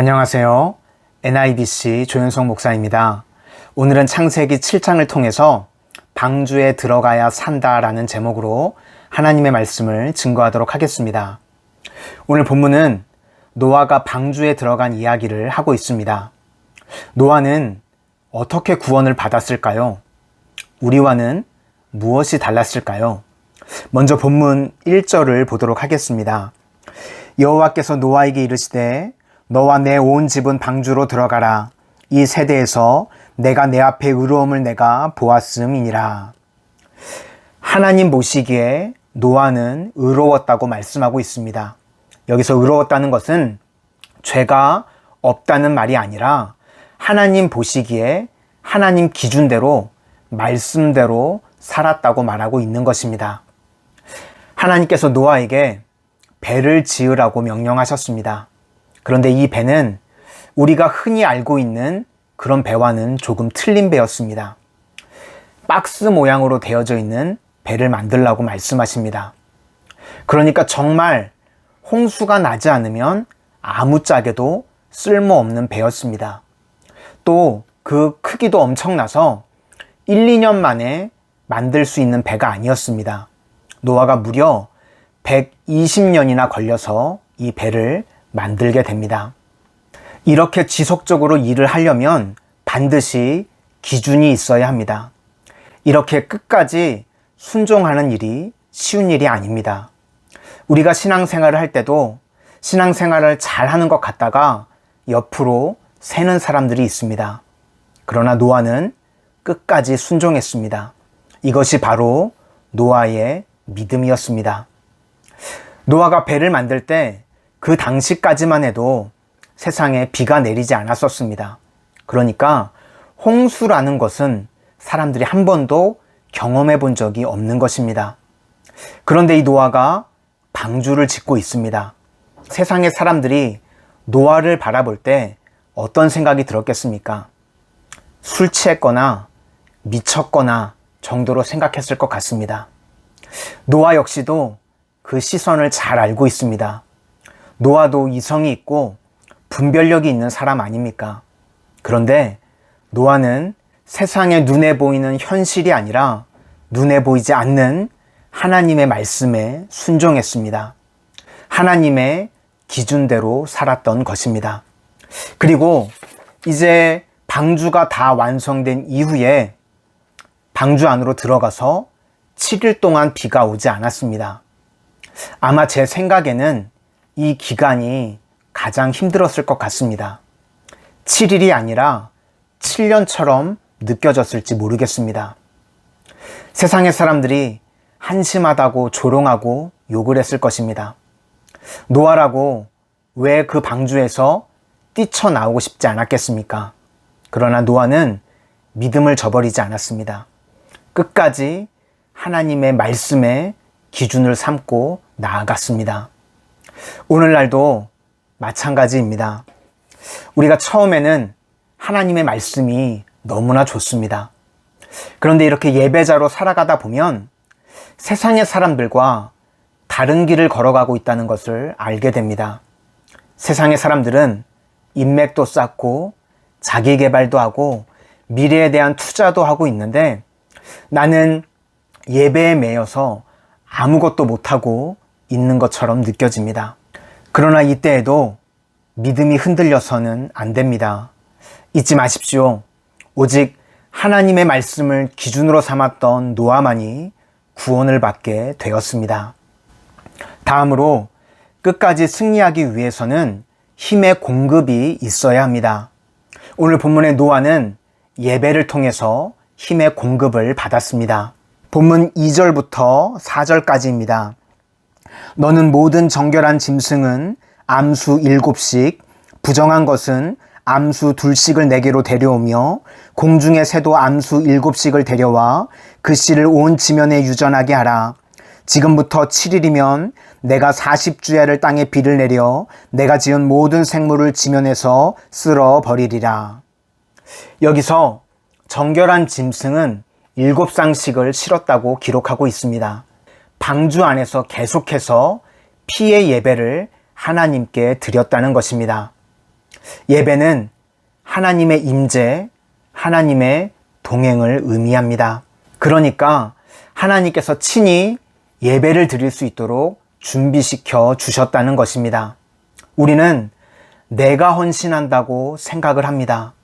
안녕하세요. NIBC 조윤성 목사입니다. 오늘은 창세기 7장을 통해서 방주에 들어가야 산다라는 제목으로 하나님의 말씀을 증거하도록 하겠습니다. 오늘 본문은 노아가 방주에 들어간 이야기를 하고 있습니다. 노아는 어떻게 구원을 받았을까요? 우리와는 무엇이 달랐을까요? 먼저 본문 1절을 보도록 하겠습니다. 여호와께서 노아에게 이르시되 너와 내 온 집은 방주로 들어가라. 이 세대에서 내가 내 앞에 의로움을 내가 보았음이니라. 하나님 보시기에 노아는 의로웠다고 말씀하고 있습니다. 여기서 의로웠다는 것은 죄가 없다는 말이 아니라 하나님 보시기에 하나님 기준대로 말씀대로 살았다고 말하고 있는 것입니다. 하나님께서 노아에게 배를 지으라고 명령하셨습니다. 그런데 이 배는 우리가 흔히 알고 있는 그런 배와는 조금 틀린 배였습니다. 박스 모양으로 되어져 있는 배를 만들라고 말씀하십니다. 그러니까 정말 홍수가 나지 않으면 아무짝에도 쓸모없는 배였습니다. 또 그 크기도 엄청나서 1, 2년 만에 만들 수 있는 배가 아니었습니다. 노아가 무려 120년이나 걸려서 이 배를 만들게 됩니다. 이렇게 지속적으로 일을 하려면 반드시 기준이 있어야 합니다. 이렇게 끝까지 순종하는 일이 쉬운 일이 아닙니다. 우리가 신앙생활을 할 때도 신앙생활을 잘 하는 것 같다가 옆으로 새는 사람들이 있습니다. 그러나 노아는 끝까지 순종했습니다. 이것이 바로 노아의 믿음이었습니다. 노아가 배를 만들 때 그 당시까지만 해도 세상에 비가 내리지 않았었습니다. 그러니까 홍수라는 것은 사람들이 한 번도 경험해 본 적이 없는 것입니다. 그런데 이 노아가 방주를 짓고 있습니다. 세상의 사람들이 노아를 바라볼 때 어떤 생각이 들었겠습니까? 술 취했거나 미쳤거나 정도로 생각했을 것 같습니다. 노아 역시도 그 시선을 잘 알고 있습니다. 노아도 이성이 있고 분별력이 있는 사람 아닙니까? 그런데 노아는 세상에 눈에 보이는 현실이 아니라 눈에 보이지 않는 하나님의 말씀에 순종했습니다. 하나님의 기준대로 살았던 것입니다. 그리고 이제 방주가 다 완성된 이후에 방주 안으로 들어가서 7일 동안 비가 오지 않았습니다. 아마 제 생각에는 이 기간이 가장 힘들었을 것 같습니다. 7일이 아니라 7년처럼 느껴졌을지 모르겠습니다. 세상의 사람들이 한심하다고 조롱하고 욕을 했을 것입니다. 노아라고 왜 그 방주에서 뛰쳐나오고 싶지 않았겠습니까? 그러나 노아는 믿음을 저버리지 않았습니다. 끝까지 하나님의 말씀에 기준을 삼고 나아갔습니다. 오늘날도 마찬가지입니다. 우리가 처음에는 하나님의 말씀이 너무나 좋습니다. 그런데 이렇게 예배자로 살아가다 보면 세상의 사람들과 다른 길을 걸어가고 있다는 것을 알게 됩니다. 세상의 사람들은 인맥도 쌓고 자기 개발도 하고 미래에 대한 투자도 하고 있는데 나는 예배에 매여서 아무것도 못하고 있는 것처럼 느껴집니다. 그러나 이때에도 믿음이 흔들려서는 안 됩니다. 잊지 마십시오. 오직 하나님의 말씀을 기준으로 삼았던 노아만이 구원을 받게 되었습니다. 다음으로 끝까지 승리하기 위해서는 힘의 공급이 있어야 합니다. 오늘 본문의 노아는 예배를 통해서 힘의 공급을 받았습니다. 본문 2절부터 4절까지입니다. 너는 모든 정결한 짐승은 암수 7씩, 부정한 것은 암수 둘씩을 내게로 데려오며 공중의 새도 암수 일곱씩을 데려와 그 씨를 온 지면에 유전하게 하라. 지금부터 7일이면 내가 40주야를 땅에 비를 내려 내가 지은 모든 생물을 지면에서 쓸어 버리리라. 여기서 정결한 짐승은 일곱 쌍씩을 실었다고 기록하고 있습니다. 방주 안에서 계속해서 피의 예배를 하나님께 드렸다는 것입니다. 예배는 하나님의 임재, 하나님의 동행을 의미합니다. 그러니까 하나님께서 친히 예배를 드릴 수 있도록 준비시켜 주셨다는 것입니다. 우리는 내가 헌신한다고 생각을 합니다.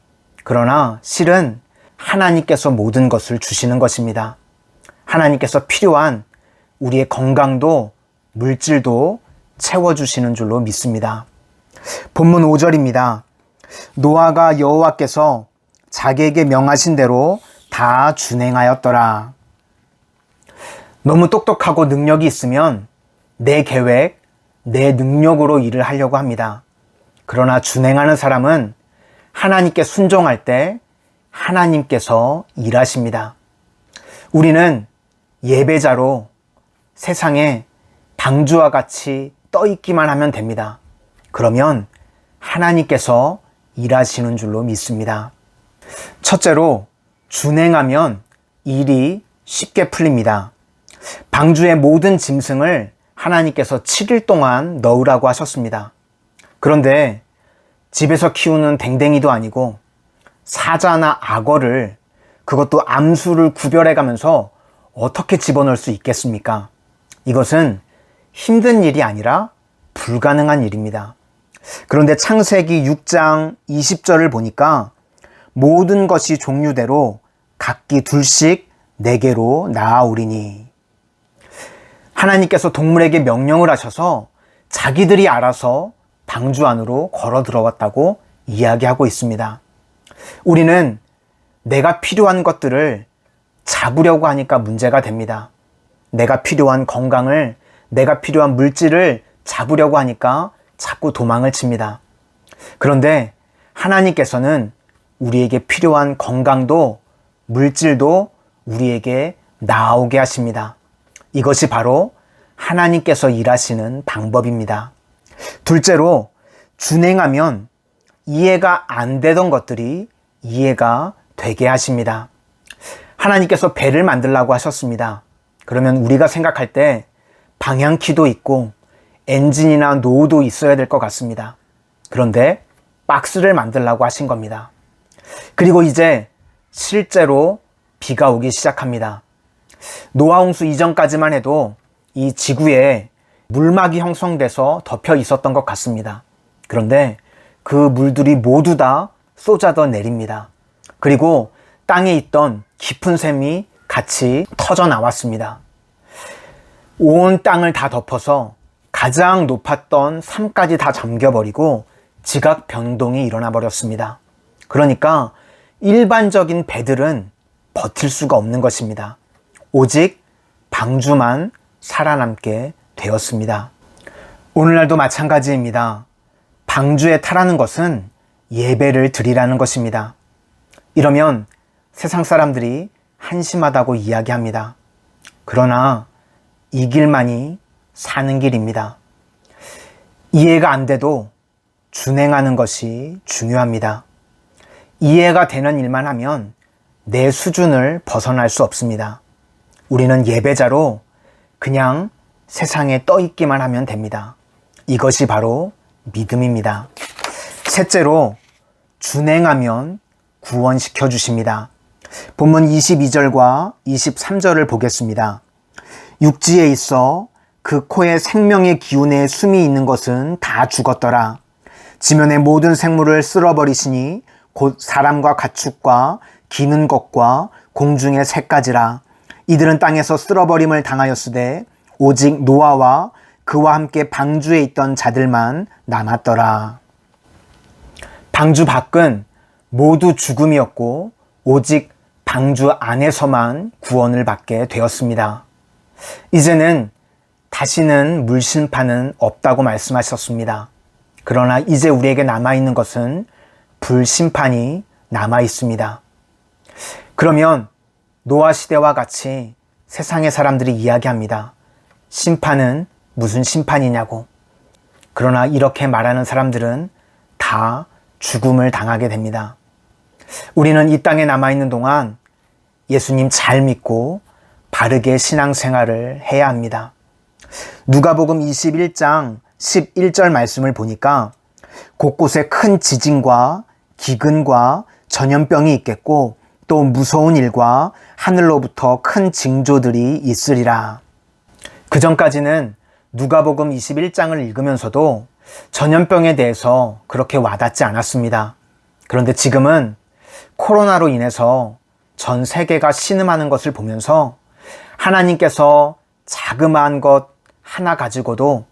그러나 실은 하나님께서 모든 것을 주시는 것입니다. 하나님께서 필요한 우리의 건강도 물질도 채워주시는 줄로 믿습니다. 본문 5절입니다. 노아가 여호와께서 자기에게 명하신 대로 다 준행하였더라. 너무 똑똑하고 능력이 있으면 내 계획, 내 능력으로 일을 하려고 합니다. 그러나 준행하는 사람은 하나님께 순종할 때 하나님께서 일하십니다. 우리는 예배자로 세상에 방주와 같이 떠 있기만 하면 됩니다. 그러면 하나님께서 일하시는 줄로 믿습니다. 첫째로, 준행하면 일이 쉽게 풀립니다. 방주의 모든 짐승을 하나님께서 7일 동안 넣으라고 하셨습니다. 그런데 집에서 키우는 댕댕이도 아니고 사자나 악어를 그것도 암수를 구별해 가면서 어떻게 집어넣을 수 있겠습니까? 이것은 힘든 일이 아니라 불가능한 일입니다. 그런데 창세기 6장 20절을 보니까 모든 것이 종류대로 각기 둘씩 내게로 나아오리니. 하나님께서 동물에게 명령을 하셔서 자기들이 알아서 방주 안으로 걸어 들어왔다고 이야기하고 있습니다. 우리는 내가 필요한 것들을 잡으려고 하니까 문제가 됩니다. 내가 필요한 건강을, 내가 필요한 물질을 잡으려고 하니까 자꾸 도망을 칩니다. 그런데 하나님께서는 우리에게 필요한 건강도 물질도 우리에게 나오게 하십니다. 이것이 바로 하나님께서 일하시는 방법입니다. 둘째로, 준행하면 이해가 안 되던 것들이 이해가 되게 하십니다. 하나님께서 배를 만들라고 하셨습니다. 그러면 우리가 생각할 때 방향키도 있고 엔진이나 노도 있어야 될 것 같습니다. 그런데 박스를 만들라고 하신 겁니다. 그리고 이제 실제로 비가 오기 시작합니다. 노아홍수 이전까지만 해도 이 지구에 물막이 형성돼서 덮여 있었던 것 같습니다. 그런데 그 물들이 모두 다 쏟아져 내립니다. 그리고 땅에 있던 깊은 샘이 같이 터져 나왔습니다. 온 땅을 다 덮어서 가장 높았던 산까지 다 잠겨버리고 지각 변동이 일어나 버렸습니다. 그러니까 일반적인 배들은 버틸 수가 없는 것입니다. 오직 방주만 살아남게 되었습니다. 오늘날도 마찬가지입니다. 방주에 타라는 것은 예배를 드리라는 것입니다. 이러면 세상 사람들이 한심하다고 이야기합니다. 그러나 이 길만이 사는 길입니다. 이해가 안 돼도 준행하는 것이 중요합니다. 이해가 되는 일만 하면 내 수준을 벗어날 수 없습니다. 우리는 예배자로 그냥 세상에 떠 있기만 하면 됩니다. 이것이 바로 믿음입니다. 셋째로 준행하면 구원시켜 주십니다. 본문 22절과 23절을 보겠습니다. 육지에 있어 그 코에 생명의 기운에 숨이 있는 것은 다 죽었더라. 지면의 모든 생물을 쓸어버리시니 곧 사람과 가축과 기는 것과 공중의 새까지라. 이들은 땅에서 쓸어버림을 당하였으되 오직 노아와 그와 함께 방주에 있던 자들만 남았더라. 방주 밖은 모두 죽음이었고 오직 방주 안에서만 구원을 받게 되었습니다. 이제는 다시는 물심판은 없다고 말씀하셨습니다. 그러나 이제 우리에게 남아있는 것은 불심판이 남아 있습니다. 그러면 노아 시대와 같이 세상의 사람들이 이야기합니다. 심판은 무슨 심판이냐고. 그러나 이렇게 말하는 사람들은 다 죽음을 당하게 됩니다. 우리는 이 땅에 남아있는 동안 예수님 잘 믿고 바르게 신앙생활을 해야 합니다. 누가복음 21장 11절 말씀을 보니까 곳곳에 큰 지진과 기근과 전염병이 있겠고 또 무서운 일과 하늘로부터 큰 징조들이 있으리라. 그 전까지는 누가복음 21장을 읽으면서도 전염병에 대해서 그렇게 와닿지 않았습니다. 그런데 지금은 코로나로 인해서 전 세계가 신음하는 것을 보면서 하나님께서 자그마한 것 하나 가지고도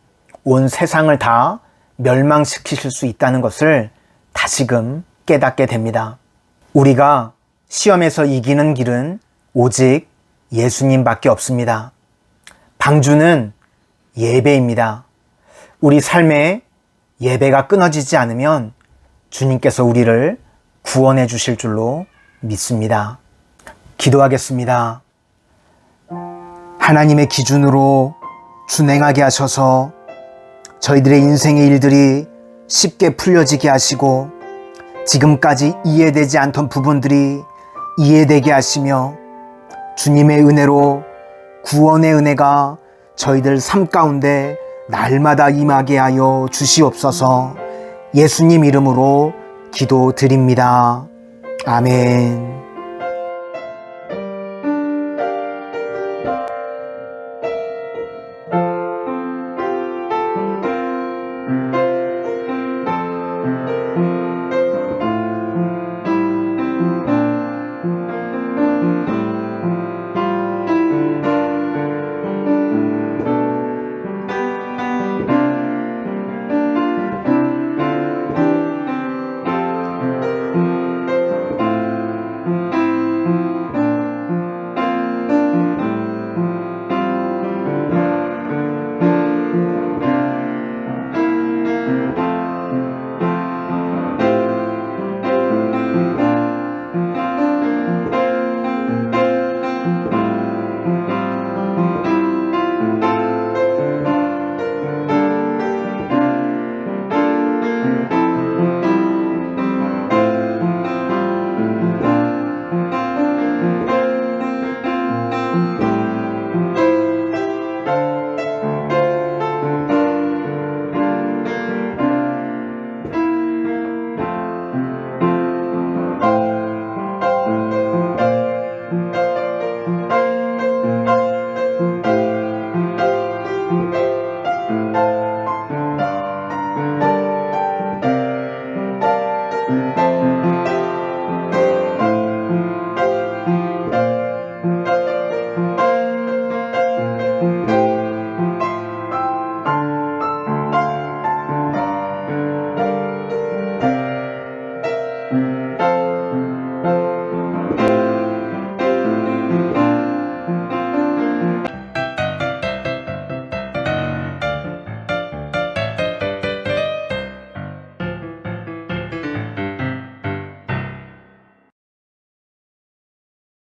온 세상을 다 멸망시키실 수 있다는 것을 다시금 깨닫게 됩니다. 우리가 시험에서 이기는 길은 오직 예수님밖에 없습니다. 방주는 예배입니다. 우리 삶에 예배가 끊어지지 않으면 주님께서 우리를 구원해 주실 줄로 믿습니다. 기도하겠습니다. 하나님의 기준으로 준행하게 하셔서 저희들의 인생의 일들이 쉽게 풀려지게 하시고 지금까지 이해되지 않던 부분들이 이해되게 하시며 주님의 은혜로 구원의 은혜가 저희들 삶 가운데 날마다 임하게 하여 주시옵소서 예수님 이름으로 기도드립니다. 아멘.